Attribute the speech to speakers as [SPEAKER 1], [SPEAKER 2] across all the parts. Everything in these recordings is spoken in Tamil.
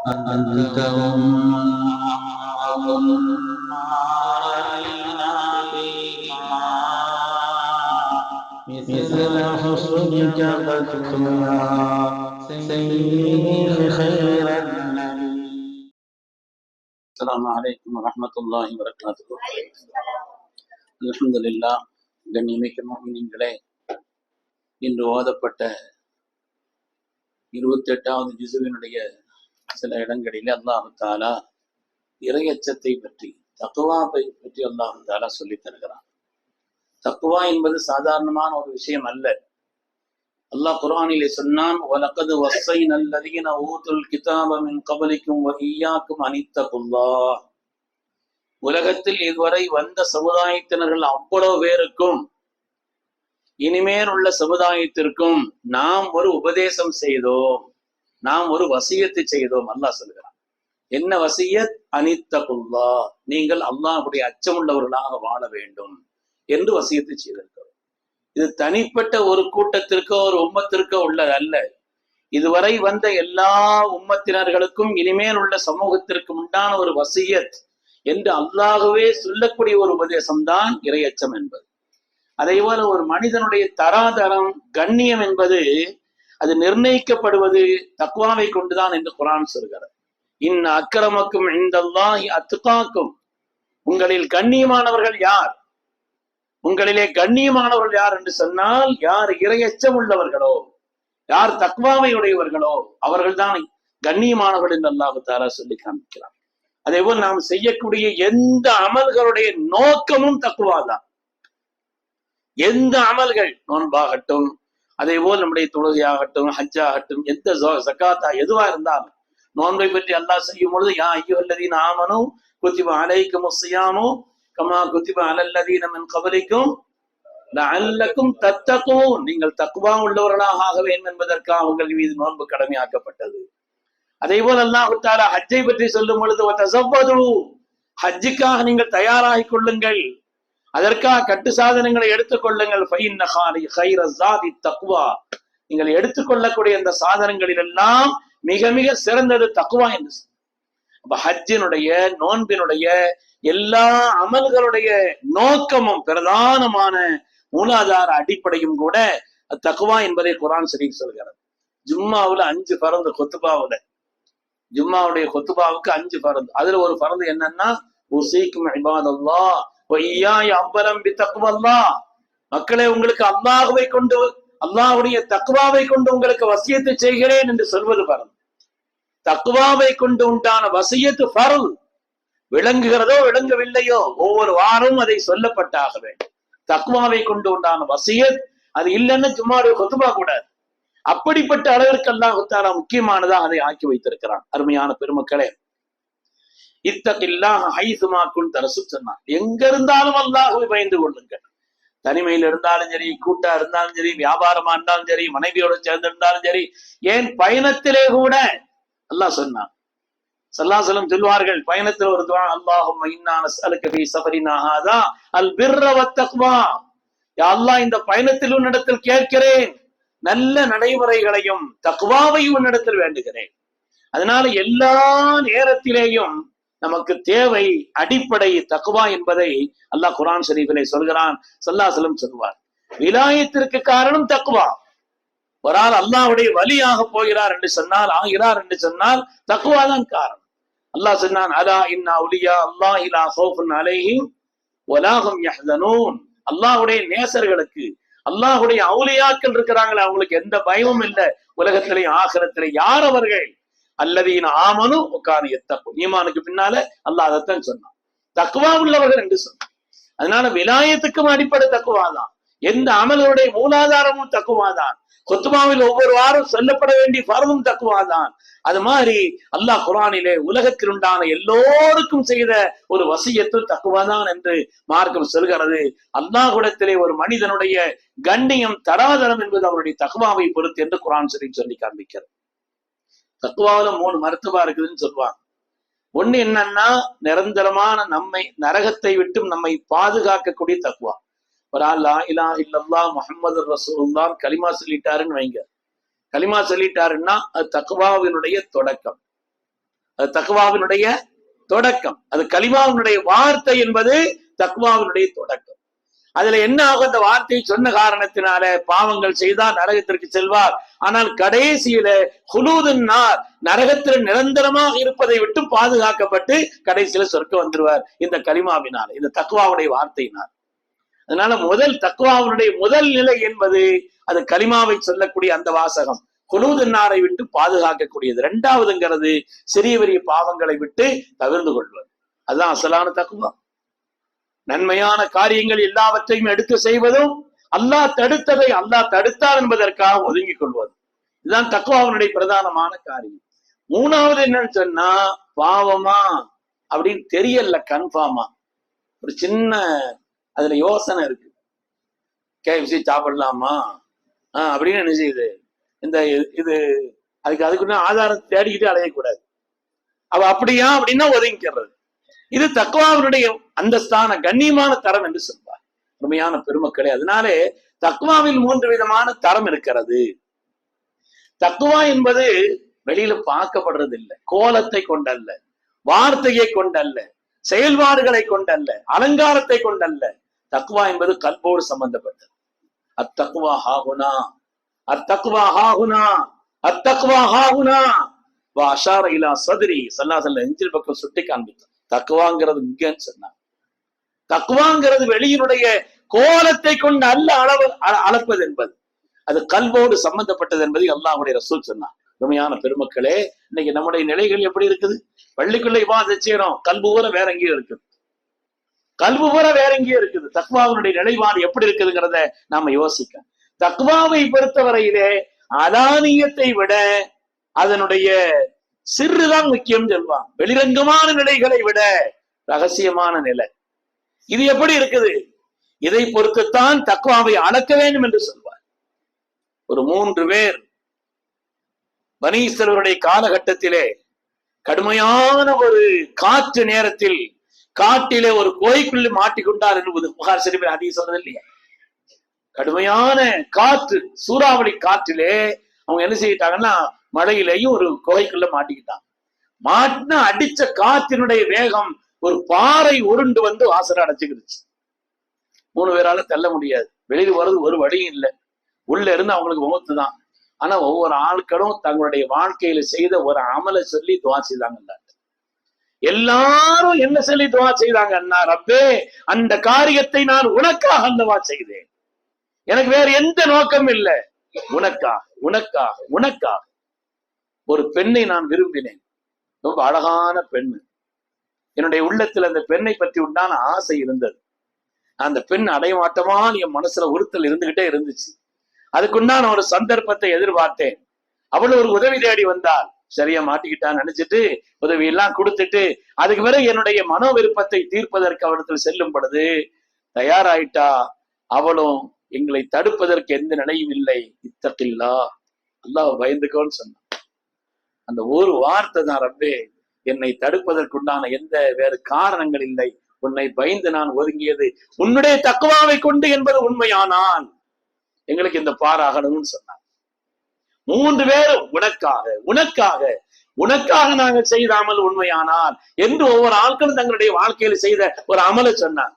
[SPEAKER 1] أنت ومن علينا بهما مثل حسنك فاكتم يا سيدي خير النبي
[SPEAKER 2] السلام عليكم ورحمة الله وبركاته الحمد لله கண்ணியமிக்க மோமினிங்களே இன்று ஓதப்பட்ட இருபத்தி எட்டாவது ஜிசுவினுடைய சில இடங்களில் அல்லாஹாலா இறையச்சத்தை பற்றி தக்குவாவை பற்றி அல்லாஹாலா சொல்லி சொல்லித் தருகிறான். தக்குவா என்பது சாதாரணமான ஒரு விஷயம் அல்ல. அல்லாஹ் குரானிலே சொன்னான் வலக்கது வசை நல்லதீன ஊத்துல் கிதாபமின் கபலிக்கும் ஈயாக்கும் அனித்தகுல்லா உலகத்தில் இதுவரை வந்த சமுதாயத்தினர்கள் அவ்வளவு பேருக்கும் இனிமேல் உள்ள சமுதாயத்திற்கும் நாம் ஒரு உபதேசம் செய்தோம். நாம் ஒரு வசியத்தை செய்தோம். அல்லாஹ் சொல்கிறான் என்ன வசியத்? அனித்தகுல்லா. நீங்கள் அல்லாஹுடைய அச்சமுள்ளவர்களாக வாழ வேண்டும் என்று வசியத்தை செய்திருக்கிறோம். இது தனிப்பட்ட ஒரு கூட்டத்திற்கோ ஒரு உம்மத்திற்கோ உள்ளது அல்ல. இதுவரை வந்த எல்லா உம்மத்தினர்களுக்கும் இனிமேல் உள்ள சமூகத்திற்கு உண்டான ஒரு வசியத் என்று அல்லாகவே சொல்லக்கூடிய ஒரு உபதேசம் தான் இரையச்சம் என்பது. அதே போல ஒரு மனிதனுடைய தராதரம் கண்ணியம் என்பது அது நிர்ணயிக்கப்படுவது தக்குவாவை கொண்டுதான் என்று குரான் சொல்கிறது. இன் அக்கிரமக்கும் இந்தல்லாஹி அத்துக்காக்கும் உங்களில் கண்ணியமானவர்கள் யார்? உங்களிலே கண்ணியமானவர்கள் யார் என்று சொன்னால் யார் இரையச்சம் உள்ளவர்களோ யார் தக்வாவை உடையவர்களோ அவர்கள்தான் கண்ணியமானவர்கள் என்று அல்லாஹு தாரா சொல்லி காமிக்கிறார் அதே போல் நாம் செய்யக்கூடிய எந்த அமல்களுடைய நோக்கமும் தக்குவாதான் எந்த அமல்கள்? நோன்பாகட்டும் அதே போல் நம்முடைய தொழுகையாகட்டும் ஹஜ்ஜாகட்டும் எந்த சக்காத்தா எதுவா இருந்தாலும் நோன்பை பற்றி அல்லாஹ் செய்யும் பொழுது யா ஐயோல்லதீன் ஆமனும் குத்திப அலைக்கும் முஸ்ஸியாமோ கமா குத்திப அலல்லதீன மின் கபலிக்கும் அல்லக்கும் தத்தக்கும் நீங்கள் தக்குவா உள்ளவர்களாக ஆக வேண்டும் என்பதற்காக உங்கள் மீது நோன்பு கடமையாக்கப்பட்டது. அதே போல் அல்லாஹு தாலா ஹஜ்ஜை பற்றி சொல்லும் பொழுது தசவது ஹஜ்ஜுக்காக நீங்கள் தயாராகிக் கொள்ளுங்கள். அதற்காக கட்டு சாதனங்களை எடுத்துக்கொள்ளுங்கள் தக்குவா நீங்கள் எடுத்துக்கொள்ளக்கூடிய இந்த சாதனங்களில் எல்லாம் மிக மிக சிறந்தது தக்குவா என்று அப்ப ஹஜ்ஜினுடைய நோன்பினுடைய எல்லா அமல்களுடைய நோக்கமும் பிரதானமான மூலாதார அடிப்படையும் கூட தக்குவா என்பதை குரான் சரி சொல்கிறது ஜும்மாவுல அஞ்சு பறந்து கொத்துபாவுல. ஜும்மாவுடைய கொத்துபாவுக்கு அஞ்சு பறந்து அதுல ஒரு பறந்து என்னன்னா உசீக்கும் இபாதல்லா அம்பலம் தக்குவல்லா மக்களே உங்களுக்கு அல்லாஹுவை கொண்டு அல்லாஹுடைய தக்குவாவை கொண்டு உங்களுக்கு வசியத்தை செய்கிறேன் என்று சொல்வது பறந்து தக்குவாவை கொண்டு உண்டான வசியத்து பரல். விளங்குகிறதோ விளங்கவில்லையோ ஒவ்வொரு வாரம் அதை சொல்லப்பட்டாக வேண்டும். தக்குவாவை கொண்டு உண்டான வசியத் அது இல்லைன்னு சும்மா கொத்துபா கூடாது அப்படிப்பட்ட அளவிற்கு அல்லாஹுத்தாரா முக்கியமானதா அதை ஆக்கி வைத்திருக்கிறான். அருமையான பெருமக்களே இத்தகில்லாக ஹைசுமாக்குள் தரசு சொன்னான் எங்க இருந்தாலும் அல்லாஹுவை பயந்து கொள்ளுங்கள். தனிமையில் இருந்தாலும் சரி கூட்டா இருந்தாலும் சரி வியாபாரமா இருந்தாலும் சரி மனைவியோட சேர்ந்து இருந்தாலும் சரி ஏன் பயணத்திலே கூட? அல்லாஹ் சொன்னான். சல்லாசலம் சொல்வார்கள் பயணத்தில் ஒரு துவா அல்லாஹும் அலுக்கபி சபரினாகாதா அல் பிர்ரவத்தக்வா அல்லா இந்த பயணத்தில் உன்னிடத்தில் கேட்கிறேன். நல்ல நடைமுறைகளையும் தக்குவாவையும் உன்னிடத்தில் வேண்டுகிறேன். அதனால எல்லா நேரத்திலேயும் நமக்கு தேவை அடிப்படை தக்குவா என்பதை அல்லாஹ் குரான் ஷரீஃபிலே சொல்கிறான் சல்லாசலம் சொல்வார். விலாயத்திற்கு காரணம் தக்குவா. ஒரு ஆள் அல்லாஹுடைய வலியாக போகிறார் என்று சொன்னால் ஆகிறார் என்று சொன்னால் தக்குவாதான் காரணம். அல்லாஹ் சொன்னான் அலா இன்னா உலியா அல்லாஹ் இலா ஹௌஃபுன் அலைஹிம் வலாஹும் யஹ்தனூன் அல்லாஹ்வுடைய நேசர்களுக்கு அல்லாஹுடைய அவுலியாக்கள் இருக்கிறாங்களே அவங்களுக்கு எந்த பயமும் இல்லை. உலகத்திலே ஆகிறத்திலே யார் அவர்கள்? அல்லதீன ஆமனு உட்காந்து எத்தப்போ. ஈமானுக்கு பின்னால அல்லாஹ் அதைத்தான் சொன்னான். தக்குவா உள்ளவர்கள் என்று சொன்னான். அதனால விலாயத்துக்கும் அடிப்படை தக்குவாதான் எந்த அமலுடைய மூலாதாரமும் தக்குவாதான் கொத்துமாவில் ஒவ்வொரு வாரம் சொல்லப்பட வேண்டிய பருவம் தக்குவாதான் அது மாதிரி அல்லாஹ் குரானிலே உலகத்தில் உண்டான எல்லோருக்கும் செய்த ஒரு வசியத்தும் தக்குவாதான் என்று மார்க்கம் சொல்கிறது. அல்லாஹுடத்திலே ஒரு மனிதனுடைய கண்ணியம் தராதரம் என்பது அவருடைய தகுவாவை பொறுத்து என்று குரான் சொல்லி சொல்லி காண்பிக்கிறது. தக்குவாவில மூணு மருத்துவா இருக்குதுன்னு சொல்லுவாங்க. ஒண்ணு என்னன்னா நிரந்தரமான நம்மை நரகத்தை விட்டும் நம்மை பாதுகாக்கக்கூடிய தக்குவா. ஒரு ஆள் லா இலா இல்லல்லா முகமது ரசூலுல்லான் கலிமா சொல்லிட்டாருன்னு வைங்க. கலிமா சொல்லிட்டாருன்னா அது தக்குவாவினுடைய தொடக்கம். அது தக்குவாவினுடைய தொடக்கம். அது கலிமாவினுடைய வார்த்தை என்பது தக்குவாவினுடைய தொடக்கம். அதுல என்ன ஆகும்? அந்த வார்த்தையை சொன்ன காரணத்தினால பாவங்கள் செய்தால் நரகத்திற்கு செல்வார். ஆனால் கடைசியில ஹுலூதுன்னார் நரகத்தில் நிரந்தரமாக இருப்பதை விட்டு பாதுகாக்கப்பட்டு கடைசியில சொர்க்க வந்துருவார். இந்த கலிமாவினால இந்த தக்குவாவுடைய வார்த்தையினால். அதனால முதல் தக்குவாவுடைய முதல் நிலை என்பது அது கலிமாவை சொல்லக்கூடிய அந்த வாசகம். குலூதன்னாரை விட்டு பாதுகாக்கக்கூடியது. இரண்டாவதுங்கிறது சிறிய பெரிய பாவங்களை விட்டு தவிர்ந்து கொள்வது. அதுதான் அசலான தக்குவா நன்மையான காரியங்கள் எல்லாவற்றையும் எடுத்து செய்வதும் அல்லாஹ் தடுத்ததை அல்லாஹ் தடுத்தார் என்பதற்காக ஒதுங்கிக் கொள்வது. இதுதான் தக்குவாவினுடைய பிரதானமான காரியம். மூணாவது என்னன்னு சொன்னா பாவமா அப்படின்னு தெரியல கன்ஃபார்மா ஒரு சின்ன அதுல யோசனை இருக்கு. கேஎஃப்சி சாப்பிடலாமா? ஆஹ் அப்படின்னு என்ன செய்யுது? இந்த இது அதுக்கு அதுக்குன்னு ஆதாரம் தேடிக்கிட்டு அலையக்கூடாது. அவ அப்படியா அப்படின்னா ஒதுங்கிக்கிறது. இது தக்குவாவினுடைய அந்தஸ்தான கண்ணியமான தரம் என்று சொல்வார். உண்மையான பெருமக்களே அதனாலே தக்குவாவில் மூன்று விதமான தரம் இருக்கிறது. தக்குவா என்பது வெளியில பார்க்கப்படுறது இல்லை கோலத்தை கொண்டல்ல வார்த்தையை கொண்டல்ல செயல்பாடுகளை கொண்டல்ல அலங்காரத்தை கொண்டல்ல. தக்குவா என்பது கல்போடு சம்பந்தப்பட்டது. அத்தக்குவா ஹாகுனா அத்தக்குவா ஹாகுனா அத்தக்குவா ஹாகுனா வா அஷார இலா சதுரி சல்லாசல்ல நெஞ்சில் பக்கம் சுட்டி காண்பித்தார் தக்குவாங்கிறது இங்கன்னு சொன்னான் தக்குவாங்கிறது வெளியினுடைய கோலத்தை கொண்டு அல்ல அளவு அ- அளப்பது என்பது. அது கல்வோடு சம்பந்தப்பட்டது என்பதை அல்லாஹுடைய ரசூல் சொன்னான். உண்மையான பெருமக்களே இன்னைக்கு நம்முடைய நிலைகள் எப்படி இருக்குது? பள்ளிக்குள்ள இவாத செய்யறோம். கல்பு பூரா வேற எங்கேயும் இருக்குது. கல்பு பூரா வேற எங்கேயும் இருக்குது. தக்வாவினுடைய நிலைப்பாடு எப்படி இருக்குதுங்கிறத நாம யோசிக்க தக்வாவை பொறுத்தவரையிலே அதானியத்தை விட அதனுடைய சிறுதான் முக்கியம் சொல்வான். வெளிரங்கமான நிலைகளை விட ரகசியமான நிலை. இது எப்படி இருக்குது? இதை பொறுத்துத்தான் தக்குவாவை அளக்க வேண்டும் என்று சொல்வார். ஒரு மூன்று பேர் பனீஸ்வரருடைய காலகட்டத்திலே கடுமையான ஒரு காற்று நேரத்தில் காட்டிலே ஒரு கோய்க்குள்ளே மாட்டிக்கொண்டார் என்பது புகார் சரிவில் அதிக சொன்னது இல்லையா? கடுமையான காற்று சூறாவளி காற்றிலே அவங்க என்ன செய்யிட்டாங்கன்னா மழையிலேயும் ஒரு குகைக்குள்ள மாட்டிக்கிட்டான். மாட்டின அடிச்ச காற்றினுடைய வேகம் ஒரு பாறை உருண்டு வந்து வாசலை அடைச்சுக்கிடுச்சு மூணு பேரால தள்ள முடியாது. வெளியில் வர்றது ஒரு வழியும் இல்லை. உள்ள இருந்து அவங்களுக்கு முகத்து தான். ஆனா ஒவ்வொரு ஆட்களும் தங்களுடைய வாழ்க்கையில செய்த ஒரு அமலை சொல்லி துவா செய்தாங்க எல்லாரும் என்ன சொல்லி துவா செய்தாங்க அண்ணா? ரப்பே அந்த காரியத்தை நான் உனக்காக அல்லவா செய்தேன். எனக்கு வேற எந்த நோக்கம் இல்லை. உனக்கா உனக்கா உனக்காக ஒரு பெண்ணை நான் விரும்பினேன். ரொம்ப அழகான பெண் என்னுடைய உள்ளத்துல அந்த பெண்ணை பற்றி உண்டான ஆசை இருந்தது. அந்த பெண் அடைமாட்டமான என் மனசுல உறுத்தல் இருந்துகிட்டே இருந்துச்சு. அதுக்குண்டான ஒரு சந்தர்ப்பத்தை எதிர்பார்த்தேன். அவள் ஒரு உதவி தேடி வந்தாள். சரியா மாட்டிக்கிட்டான்னு நினைச்சிட்டு உதவி எல்லாம் கொடுத்துட்டு அதுக்கு பிறகு என்னுடைய மனோ விருப்பத்தை தீர்ப்பதற்கு அவரிடத்தில் செல்லும் பொழுது தயாராயிட்டா அவளும் எங்களை தடுப்பதற்கு எந்த நிலையும் இல்லை. இத்தட்டில்லா அல்லாஹ் பயந்துக்கோன்னு சொன்னான். அந்த ஒரு வார்த்தை தான் ரப்பே என்னை தடுப்பதற்குண்டான எந்த வேறு காரணங்கள் இல்லை. உன்னை பயந்து நான் ஒதுங்கியது உன்னுடைய தக்குவாவை கொண்டு என்பது உண்மையானால் எங்களுக்கு இந்த பாராகணும்னு சொன்னார் மூன்று பேரும் உனக்காக உனக்காக உனக்காக நாங்கள் செய்த அமல் உண்மையானால் என்று ஒவ்வொரு ஆட்களும் தங்களுடைய வாழ்க்கையில செய்த ஒரு அமலை சொன்னார்.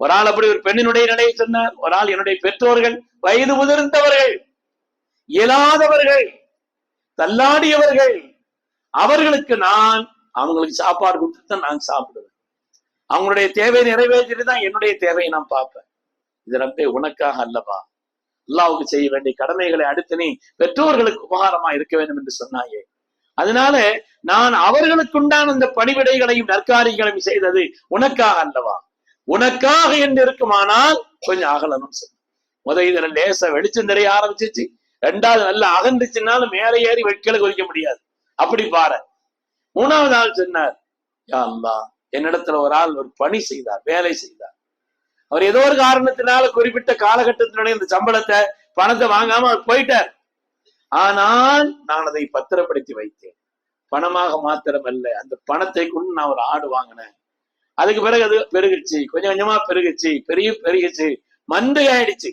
[SPEAKER 2] ஒரு ஆள் அப்படி ஒரு பெண்ணினுடைய நிலையை சொன்னார் ஒரு ஆள் என்னுடைய பெற்றோர்கள் வயது முதிர்ந்தவர்கள் இயலாதவர்கள் தள்ளாடியவர்கள். அவர்களுக்கு நான் அவங்களுக்கு சாப்பாடு கொடுத்துதான் நான் சாப்பிடுவேன். அவங்களுடைய தேவை நிறைவேற்றிட்டு தான் என்னுடைய தேவையை நான் பார்ப்பேன். இது ரப்பே உனக்காக அல்லவா? அல்லாவுக்கு செய்ய வேண்டிய கடமைகளை அடுத்து நீ பெற்றோர்களுக்கு உபகாரமா இருக்க வேண்டும் என்று சொன்னாயே. அதனால நான் அவர்களுக்குண்டான அந்த பணிவிடைகளையும் நற்காரியங்களையும் செய்தது உனக்காக அல்லவா? உனக்காக என்று இருக்குமானால் கொஞ்சம் அகலனும் சொன்ன முத இதுல வெளிச்சம் தெரிய ஆரம்பிச்சிச்சு. ரெண்டாவது நல்லா அகன்றுச்சுனாலும் மேலே ஏறி வெட்கலை குறிக்க முடியாது. அப்படி பாரு. மூணாவது ஆள் சொன்னார் யா என்னிடத்துல ஒரு ஆள் ஒரு பணி செய்தார் வேலை செய்தார். அவர் ஏதோ ஒரு காரணத்தினால குறிப்பிட்ட காலகட்டத்தினுடைய இந்த சம்பளத்தை பணத்தை வாங்காம அவர் போயிட்டார். ஆனால் நான் அதை பத்திரப்படுத்தி வைத்தேன். பணமாக மாத்திரமல்ல அந்த பணத்தை கொண்டு நான் ஒரு ஆடு வாங்கினேன். அதுக்கு பிறகு அது பெருகுச்சு கொஞ்சம் கொஞ்சமா பெருகுச்சு பெரிய பெருகிச்சு மந்தை ஆயிடுச்சு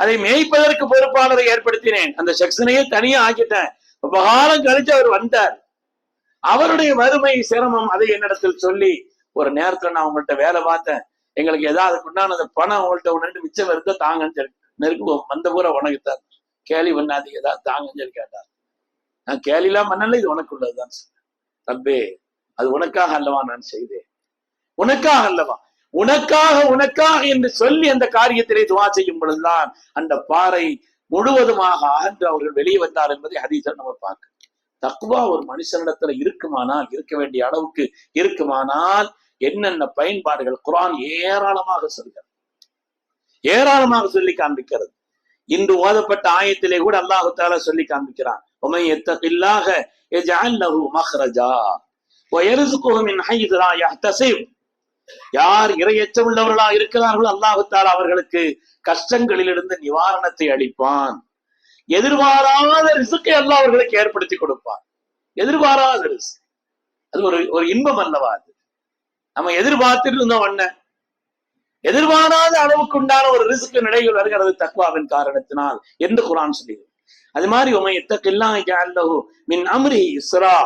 [SPEAKER 2] அதை மேய்ப்பதற்கு பொறுப்பாளரை ஏற்படுத்தினேன். அந்த செக்ஷனையே தனியா ஆக்கிட்டேன். ரொம்ப காலம் கழிச்சு அவர் வந்தார். அவருடைய வறுமை சிரமம் அதை என்னிடத்தில் சொல்லி ஒரு நேரத்துல நான் உங்கள்கிட்ட வேலை பார்த்தேன். எங்களுக்கு ஏதாவது உண்டானது பணம் உங்கள்கிட்ட உடனே மிச்சம் இருந்தா தாங்கன்னு சொல்லி நெருங்குவோம் வந்த பூரா உனக்குத்தான் கேலி பண்ணாது ஏதாவது தாங்கன்னு சொல்லி கேட்டார். நான் கேலிலாம் பண்ணல இது உனக்கு உள்ளதுதான். சொன்னேன். ரப்பே அது உனக்காக அல்லவா நான் செய்தேன். உனக்காக அல்லவா? உனக்காக உனக்காக என்று சொல்லி அந்த காரியத்திலே துவா செய்யும் பொழுதுதான் அந்த பாறை முழுவதுமாக அகன்று அவர்கள் வெளியே வந்தார் என்பதை ஹதீசர் நம்ம பார்க்க தக்குவா ஒரு மனுஷனிடத்துல இருக்குமானால் இருக்க வேண்டிய அளவுக்கு இருக்குமானால் என்னென்ன பயன்பாடுகள் குரான் ஏராளமாக சொல்கிறது. ஏராளமாக சொல்லி காண்பிக்கிறது. இன்று ஓதப்பட்ட ஆயத்திலே கூட அல்லாஹு தாலா சொல்லி காண்பிக்கிறான். உமை எத்தப்பில்லாக மஹ்ரஜா யார் இரையச்சம் உள்ளவர்களா இருக்கிறார்களோ அல்லாஹு அவர்களுக்கு கஷ்டங்களிலிருந்து நிவாரணத்தை அளிப்பான். எதிர்பாராத ரிசுக்கை அல்லாஹ் அவர்களுக்கு ஏற்படுத்தி கொடுப்பான். எதிர்பாராத ரிசு அது ஒரு ஒரு இன்பம் அல்லவா அது? நம்ம எதிர்பார்த்துட்டு இருந்தோம் என்ன? எதிர்பாராத அளவுக்கு உண்டான ஒரு ரிசுக்கு நிலைகள் வருகிறது தக்வாவின் காரணத்தினால் என்று குரான் சொல்லுகிறது அது மாதிரி உமை எத்தக்கெல்லாம் மின் அம்ரி இஸ்ரா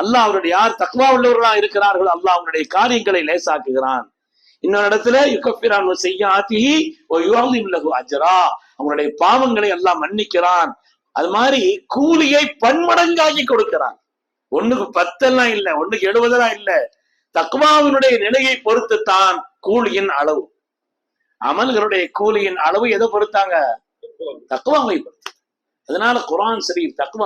[SPEAKER 2] அல்லாஹ் அவருடைய யார் தக்வா உள்ளவர்களா இருக்கிறார்களோ அல்லாஹ் அவனுடைய காரியங்களை லேசாக்குகிறான். இன்னொரு இடத்துல யுகப்பிரான் செய்யாத்தி ஓ யுவாலிம் அஜரா. அவனுடைய பாவங்களை எல்லாம் மன்னிக்கிறான். அது மாதிரி கூலியை பன்மடங்காக்கி கொடுக்கிறான். ஒண்ணுக்கு பத்தெல்லாம் இல்ல ஒண்ணுக்கு எழுபதெல்லாம் இல்ல. தக்வாவினுடைய நிலையை பொறுத்து தான் கூலியின் அளவு. அமல்களுடைய கூலியின் அளவு எதை பொறுத்தாங்க? தக்குவாவை பொறுத்து. அதனால குரான் சரி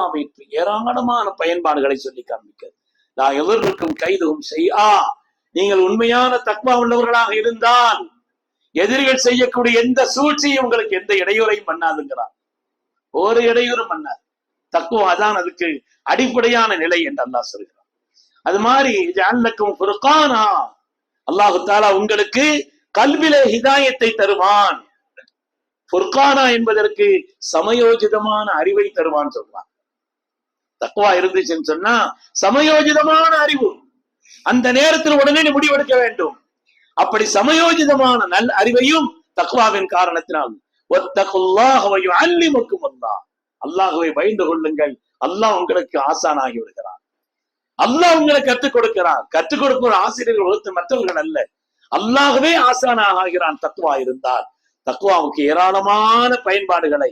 [SPEAKER 2] அமைப்பு ஏராளமான பயன்பாடுகளை சொல்லி காண்பிக்கிறது. நான் எவருக்கும் கைதும் செய்யா நீங்கள் உண்மையான தக்குவா உள்ளவர்களாக இருந்தால் எதிரிகள் செய்யக்கூடிய எந்த சூழ்ச்சியும் உங்களுக்கு எந்த இடையூறையும் பண்ணாதுங்கிறார். ஒரு இடையூறும் பண்ணார் தக்குவா தான் அதுக்கு அடிப்படையான நிலை என்று அல்லாஹ் சொல்கிறார் அது மாதிரி அல்லக்கும் ஃபுர்கானா. அல்லாஹு தாலா உங்களுக்கு கல்வியில ஹிதாயத்தை தருவான். ஃபுர்கானா என்பதற்கு சமயோஜிதமான அறிவை தருவான் சொல்றான். தக்குவா இருந்துச்சுன்னு சொன்னா சமயோஜிதமான அறிவு. அந்த நேரத்தில் உடனே நீ முடிவெடுக்க வேண்டும். அப்படி சமயோஜிதமான நல் அறிவையும் தக்குவாவின் காரணத்தினால் அல்லிமுக்கும் அல்லாஹ் அல்லாஹுவை பயந்து கொள்ளுங்கள். அல்லாஹ் உங்களுக்கு ஆசானாகி விடுகிறான். அல்லாஹ் உங்களுக்கு கற்றுக் கொடுக்கிறான். கற்றுக் கொடுக்கிற ஆசிரியர்கள் ஒருத்த மற்றவர்கள் அல்ல. அல்லாகவே ஆசானாக ஆகிறான் தக்குவா இருந்தால். தக்குவாவுக்கு ஏராளமான பயன்பாடுகளை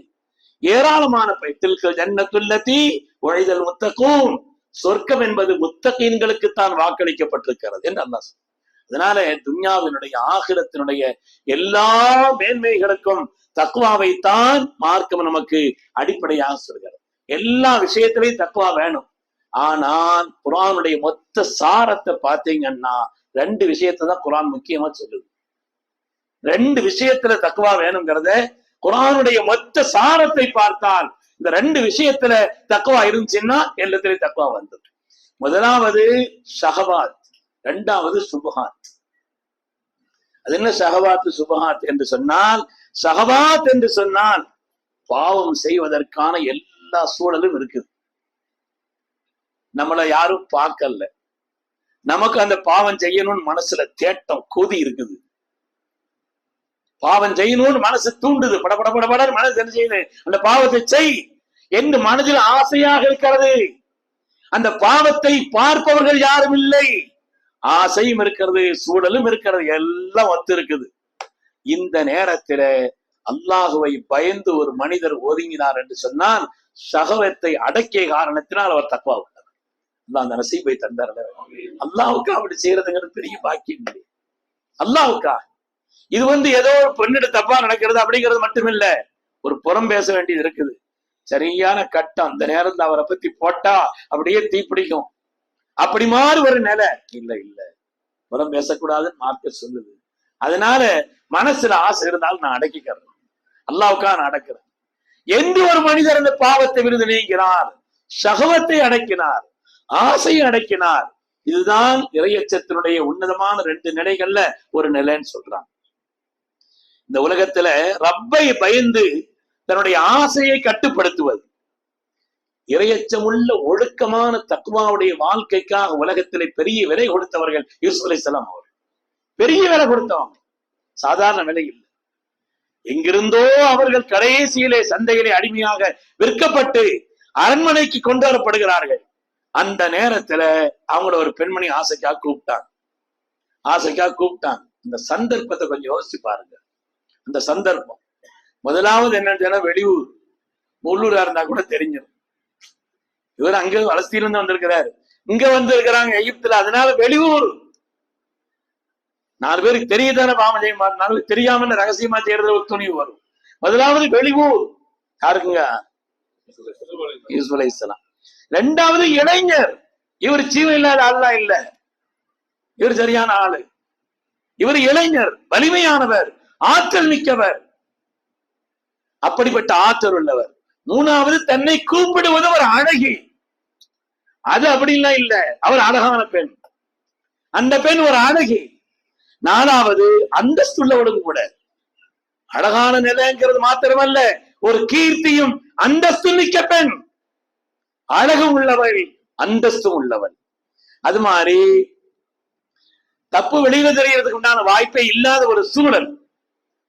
[SPEAKER 2] ஏராளமான பயத்தில்கள் ஜன்னத்துல்லதி உழைதல் முத்தக்கும் சொர்க்கம் என்பது முத்தகீன்களுக்குத்தான் வாக்களிக்கப்பட்டிருக்கிறது என்று அல்லாஹ் அதனால துன்யாவினுடைய ஆகிரத்தினுடைய எல்லா மேன்மைகளுக்கும் தக்குவாவை தான் மார்க்கம் நமக்கு அடிப்படையாக சொல்கிறது. எல்லா விஷயத்திலையும் தக்குவா வேணும். ஆனால் குரானுடைய மொத்த சாரத்தை பார்த்தீங்கன்னா ரெண்டு விஷயத்தை தான் குரான் முக்கியமா சொல்லுது. ரெண்டு விஷயத்துல தக்குவா வேணுங்கிறத குரானுடைய மொத்த சாரத்தை பார்த்தால் இந்த ரெண்டு விஷயத்துல தக்குவா இருந்துச்சுன்னா எல்லாத்திலையும் தக்குவா வந்தது. முதலாவது ஷஹபாத் ரெண்டாவது சுபஹாத். அது என்ன ஷஹபாத் சுபஹாத் என்று சொன்னால் ஷஹபாத் என்று சொன்னால் பாவம் செய்வதற்கான எல்லா சூழலும் இருக்குது. நம்மளை யாரும் பார்க்கல. நமக்கு அந்த பாவம் செய்யணும்னு மனசுல தேட்டம் கொதி இருக்குது. பாவம் செய்யணும்னு மனசு தூண்டுது. பட பட பட மனசு என்ன செய்யுது? அந்த பாவத்தை செய். என்று மனதில் ஆசையாக இருக்கிறது. அந்த பாவத்தை பார்ப்பவர்கள் யாரும் இல்லை. ஆசையும் இருக்கிறது சூழலும் இருக்கிறது எல்லாம் ஒத்து இருக்குது. இந்த நேரத்தில அல்லாஹுவை பயந்து ஒரு மனிதர் ஒதுங்கினார் என்று சொன்னால் சகவத்தை அடக்கிய காரணத்தினால் அவர் தக்குவா விட்டார் அல்லாஹ் அந்த நசீபை தந்தார். அல்லாவுக்கு அப்படி செய்யறதுங்கிறது பெரிய பாக்கியம். இல்லை அல்லாவுக்கா இது வந்து ஏதோ ஒரு பெண்ணிட தப்பா நடக்கிறது அப்படிங்கிறது மட்டுமில்ல. ஒரு புறம் பேச வேண்டியது இருக்குது. சரியான கட்டம். அந்த நேரம் அவரை பத்தி போட்டா அப்படியே தீப்பிடிக்கும் அப்படி மாறு ஒரு நிலை இல்ல இல்ல. புறம் பேசக்கூடாதுன்னு மார்க்க சொல்லுது. அதனால மனசுல ஆசை இருந்தாலும் நான் அடக்கிக்கிறேன். அல்லாவுக்கா நான் அடக்கிறேன். எந்த ஒரு மனிதர் அந்த பாவத்தை விருது நீங்கினார்? சகவத்தை அடக்கினார். ஆசையை அடக்கினார். இதுதான் இறையச்சத்தினுடைய உன்னதமான ரெண்டு நிலைகள்ல ஒரு நிலைன்னு சொல்றாங்க. இந்த உலகத்துல ரப்பை பயந்து தன்னுடைய ஆசையை கட்டுப்படுத்துவது. இரையச்சமுள்ள ஒழுக்கமான தக்குவாவுடைய வாழ்க்கைக்காக உலகத்திலே பெரிய விலை கொடுத்தவர்கள் யூசுப் அலைஹிஸ்ஸலாம் அவர்கள். பெரிய விலை கொடுத்தவங்க. சாதாரண விலை இல்லை. எங்கிருந்தோ அவர்கள் கடைசியிலே சந்தையிலே அடிமையாக விற்கப்பட்டு அரண்மனைக்கு கொண்டு வரப்படுகிறார்கள். அந்த நேரத்துல அவங்கள ஒரு பெண்மணி ஆசைக்கா கூப்பிட்டாங்க. ஆசைக்காக கூப்பிட்டாங்க. இந்த சந்தர்ப்பத்தை கொஞ்சம் யோசிச்சு பாருங்க. அந்த சந்தர்ப்பம். முதலாவது என்னன்னு வெளியூர். உள்ளூரா இருந்தா கூட தெரிஞ்சிடும். இவர் அங்க வளஸ்தீன்ல வந்திருக்கிறாரு. இங்க வந்திருக்கிறாங்க எகிப்துல. அதனால வெளியூர். நாலு பேருக்கு தெரியதானே பாவம் செய்ய மாட்டோம் நாலு பேருக்கு தெரியாம ரகசியமா செய்யறது ஒரு துணிவு வரும். முதலாவது வெளியூர். யாருக்குங்க? யூசுப் ரெண்டாவது இளைஞர். இவர் ஜீவன் இல்லாத ஆள்லாம் இல்ல. இவர் சரியான ஆளு. இவர் இளைஞர். வலிமையானவர். ஆற்றல் மிக்கவர். அப்படிப்பட்ட ஆற்றல் உள்ளவர். மூணாவது தன்னை கூப்பிடுவது ஒரு அழகி. அது அப்படிலாம் இல்ல. அவர் அழகான பெண். அந்த பெண் ஒரு அழகி. நாலாவது அந்தஸ்து உள்ளவளும் கூட. அழகான நிலைங்கிறது மாத்திரமல்ல ஒரு கீர்த்தியும் அந்தஸ்து மிக்க பெண். அழகும் உள்ளவள் அந்தஸ்து உள்ளவள். அது மாதிரி தப்பு வெளியில தெரியறதுக்கு உண்டான வாய்ப்பே இல்லாத ஒரு சூழல்.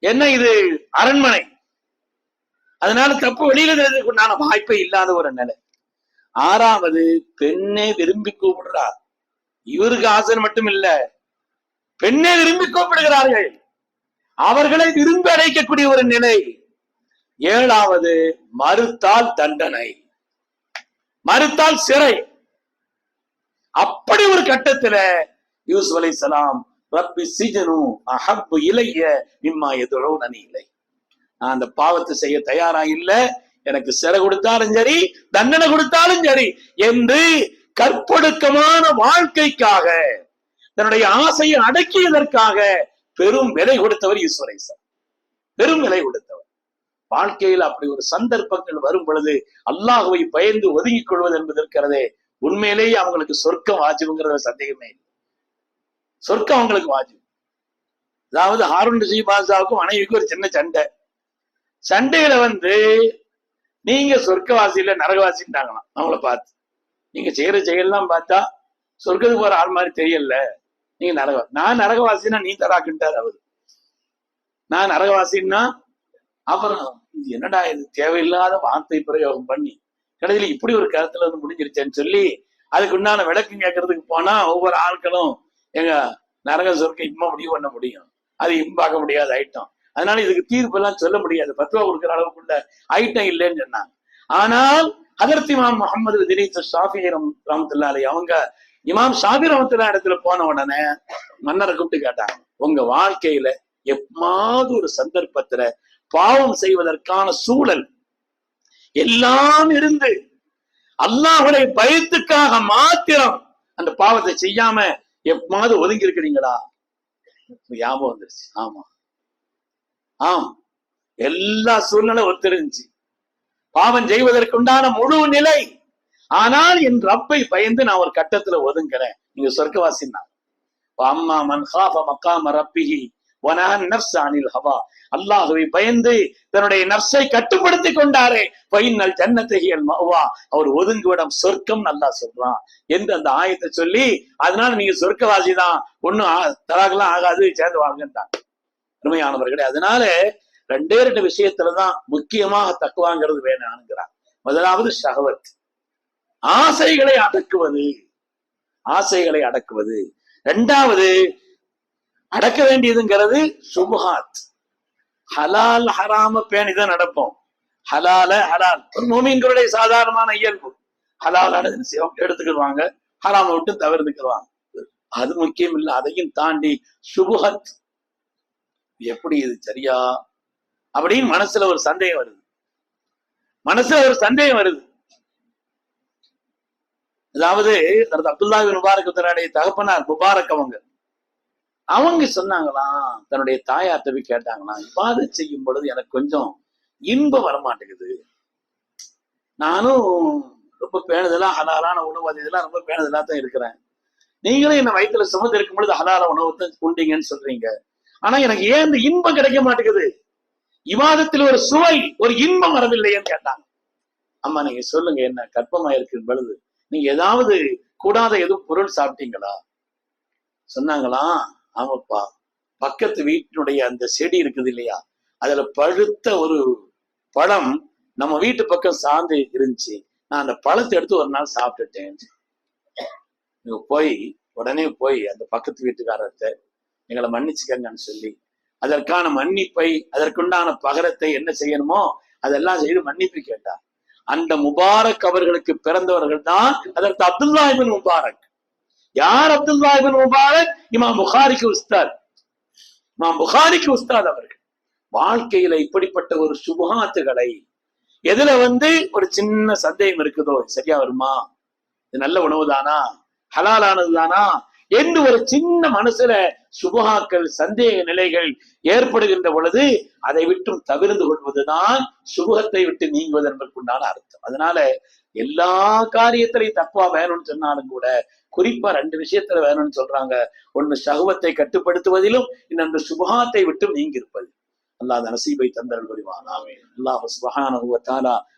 [SPEAKER 2] என்ன இது? அரண்மனை. அதனால தப்பு வெளியில தெரியறதுக்கு உண்டான வாய்ப்பே இல்லாத ஒரு நிலை. ஆறாவது பெண்ணே விரும்பி கூப்பிடுறா இவருக்கு ஆசை மட்டும் இல்ல. பெண்ணே விரும்பி கூப்பிடுகிறார்கள். அவர்களை விரும்பி அடைக்கக்கூடிய ஒரு நிலை. ஏழாவது மறுத்தால் தண்டனை. மறுத்தால் சிறை. அப்படி ஒரு கட்டத்துல யூசுப் அலைஹிஸ்ஸலாம் ரப்பி சிஜனு அஹப்பு இலைய இம்மா எதுழோ நனி இல்லை நான் அந்த பாவத்தை செய்ய தயாரா இல்லை. எனக்கு சிறை கொடுத்தாலும் சரி தண்டனை கொடுத்தாலும் சரி என்று கற்பொடுக்கமான வாழ்க்கைக்காக தன்னுடைய ஆசையை அடக்கியதற்காக பெரும் விலை கொடுத்தவர் ஈஸ்வரேசன். பெரும் விலை கொடுத்தவர். வாழ்க்கையில் அப்படி ஒரு சந்தர்ப்பங்கள் வரும் பொழுது அல்லாஹுவை பயந்து ஒதுங்கிக் கொள்வது என்பது இருக்கிறதே உண்மையிலேயே அவங்களுக்கு சொர்க்கம் ஆச்சுங்கிறத சந்தேகமே இல்லை. சொர்க்கம் அவங்களுக்கு வாஜிப். அதாவது ஹாரூன் ரஷீத் பாஷாவுக்கும் மனைவிக்கும் ஒரு சின்ன சண்டை. சண்டையில வந்து நீங்க சொர்க்கவாசியில இல்ல நரகவாசின்ட்டாங்களாம் அவங்கள பார்த்து. நீங்க செய்யற செயல்லாம் பார்த்தா சொர்க்கத்துக்கு போற ஆள் மாதிரி தெரியல. நீங்க நரக நான் நரகவாசின்னா நீ தராக்குன்ட்டார் அவரு. நான் நரகவாசின்னா அப்புறம் இது என்னடா இது? தேவையில்லாத வார்த்தை பிரயோகம் பண்ணி கடைசியில இப்படி ஒரு கருத்துல வந்து முடிஞ்சிருச்சேன்னு சொல்லி அதுக்கு உண்டான விளக்கம் கேட்கறதுக்கு போனா ஒவ்வொரு ஆட்களும் எங்க நரக சொர்க்க இன்பம் முடிவு பண்ண முடியும். அது இம்பாக்க முடியாத ஐட்டம் அதனால இதுக்கு தீர்ப்பு எல்லாம் சொல்ல முடியாது. பத்துவா கொடுக்குற அளவுக்குள்ள ஐட்டம் இல்லைன்னு சொன்னாங்க. ஆனால் அதர்த்தி இமாம் முகமது தினீஸ் ஷாஃபி ரம் ரமத்துல்லாலி அவங்க இமாம் ஷாஃபி ரமத்துல்லா இடத்துல போன உடனே மன்னரை கூப்பிட்டு கேட்டாங்க உங்க வாழ்க்கையில எப்பாவது ஒரு சந்தர்ப்பத்துல பாவம் செய்வதற்கான சூழல் எல்லாம் இருந்து அல்லாஹுடைய பயத்துக்காக மாத்திரம் அந்த பாவத்தை செய்யாம எப்பமாவது ஒதுங்கி இருக்கிறீங்களா ஞாபகம் வந்துருச்சு. ஆமா. ஆம். எல்லா சூழ்நிலை ஒத்திருந்துச்சு. பாவம் செய்வதற்குண்டான முழு நிலை. ஆனால் என் ரப்பை பயந்து நான் ஒரு கட்டத்துல ஒதுங்குறேன். நீங்க சொர்க்கவாசின்னா. அம்மா மன் ஹாஃப மக்காம ரப்பிஹி. அனில் ஹவா. அல்லாஹுவை பயந்து தன்னுடைய நர்ஸை கட்டுப்படுத்தி கொண்டாரே. பைனல் ஜன்னத்தகியல் மவா அவர் ஒதுங்குவிடம் சொர்க்கம் நல்லா சொல்றான் என்று அந்த ஆயத்தை சொல்லி அதனால நீங்க சொர்க்கவாசி தான் ஒன்னும் தலாகெல்லாம் ஆகாது சேர்ந்து வாழ்கின்றான் அருமையானவர்களே அதனால ரெண்டே ரெண்டு விஷயத்துலதான் முக்கியமாக தக்குவாங்கிறது வேணானுங்கிறான் முதலாவது ஷஹவத். ஆசைகளை அடக்குவது. ஆசைகளை அடக்குவது. ரெண்டாவது அடக்க வேண்டியதுங்கிறது சுபுகாத் ஹலால் ஹராம பேணிதான் நடப்போம். ஹலால ஹலால். ஒரு மோமீன்களுடைய சாதாரணமான இயல்பு. ஹலால் எடுத்துக்கிடுவாங்க. ஹராம விட்டு தவிர்த்துக்கிடுவாங்க அது முக்கியம் இல்லை அதையும் தாண்டி சுபுகத் எப்படி இது சரியா? அப்படின்னு மனசுல ஒரு சந்தேகம் வருது. மனசுல ஒரு சந்தேகம் வருது. அதாவது அப்துல்லாவின் முபாரக் தகப்பனார் முபாரக் அவங்க. அவங்க சொன்னாங்களாம் தன்னுடைய தாயார்ட்ட போய் கேட்டாங்களாம் இவ்வாறு செய்யும் பொழுது எனக்கு கொஞ்சம் இன்பம் வரமாட்டேங்குது. நானும் ரொம்ப பேணுதலா ஹலாலான உணவு அது இதெல்லாம் ரொம்ப பேணுதலா தான் இருக்கிறேன். நீங்களும் என்ன வயிற்றுல சுமந்து இருக்கும் பொழுது ஹலால உணவு தான் உண்டீங்கன்னு சொல்றீங்க. ஆனா எனக்கு ஏன் இந்த இன்பம் கிடைக்க மாட்டேங்குது? இவாதத்தில் ஒரு சுவை ஒரு இன்பம் வரவில்லையேன்னு கேட்டாங்க. அம்மா நீங்க சொல்லுங்க என்ன கற்பமா இருக்கு பொழுது நீங்க ஏதாவது கூடாத எதுவும் பொருள் சாப்பிட்டீங்களா? சொன்னாங்களாம். ஆமாப்பா. பக்கத்து வீட்டினுடைய அந்த செடி இருக்குது இல்லையா? அதுல பழுத்த ஒரு பழம் நம்ம வீட்டு பக்கம் சார்ந்து இருந்துச்சு. நான் அந்த பழத்தை எடுத்து ஒரு நாள் சாப்பிட்டுட்டேன். நீங்க போய் உடனே போய் அந்த பக்கத்து வீட்டுக்காரர்கிட்ட எங்களை மன்னிச்சுக்கங்கன்னு சொல்லி அதற்கான மன்னிப்பை அதற்குண்டான பகரத்தை என்ன செய்யணுமோ அதெல்லாம் செய்து மன்னிப்பு கேட்டார். அந்த முபாரக் அவர்களுக்கு பிறந்தவர்கள் தான் அதற்கு அப்துல்லா இபின் முபாரக். யார் அப்துல்லா இபின் முபாரக்? இமாம் புகாரிக்கு உஸ்தாத். இமாம் புகாரிக்கு உஸ்தாத் அவர்கள். வாழ்க்கையில இப்படிப்பட்ட ஒரு சுபகாத்துகளை எதுல வந்து ஒரு சின்ன சந்தேகம் இருக்குதோ சரியா வருமா? இது நல்ல உணவு தானா ஹலாலானது தானா என்று ஒரு சின்ன மனசுல சுபகாக்கள் சந்தேக நிலைகள் ஏற்படுகின்ற பொழுது அதை விட்டும் தவிர்ந்து கொள்வதுதான் சுபகத்தை விட்டு நீங்குவது என்பதற்குண்டான அர்த்தம். அதனால எல்லா காரியத்திலையும் தக்குவா வேணும்னு சொன்னாலும் கூட குறிப்பா ரெண்டு விஷயத்துல வேணும்னு சொல்றாங்க. ஒண்ணு சகுவத்தை கட்டுப்படுத்துவதிலும் இன்னொன்று சுபகாத்தை விட்டும் நீங்கி இருப்பது அல்லாஹ் நசீபை தந்தல் புரிவானாமே அல்லாஹ் சுபஹானஹு வ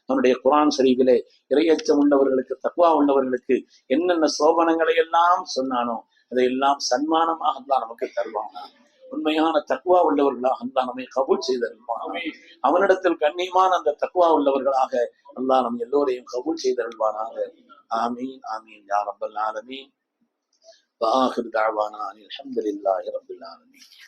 [SPEAKER 2] அவனுடைய குரான் சரிவிலே இறையச்சம் உள்ளவர்களுக்கு தக்குவா உள்ளவர்களுக்கு என்னென்ன சோபனங்களை எல்லாம் சொன்னானோ அதையெல்லாம் சன்மானமாக அல்லா நமக்கு தருவானா. உண்மையான தக்குவா உள்ளவர்களாக அல்லா நம்மை கபூல் செய்தருள்வான். அவனிடத்தில் கண்ணியமான அந்த தக்குவா உள்ளவர்களாக அல்லா நம் எல்லோரையும் கபூல் செய்தருள்வானாக. ஆமீன் ஆமீன் யா ரப்பல் ஆலமீன். வாஹிர் தாழ்வானா அலமதுல்லாஹி ரபுல் ஆலமீன்.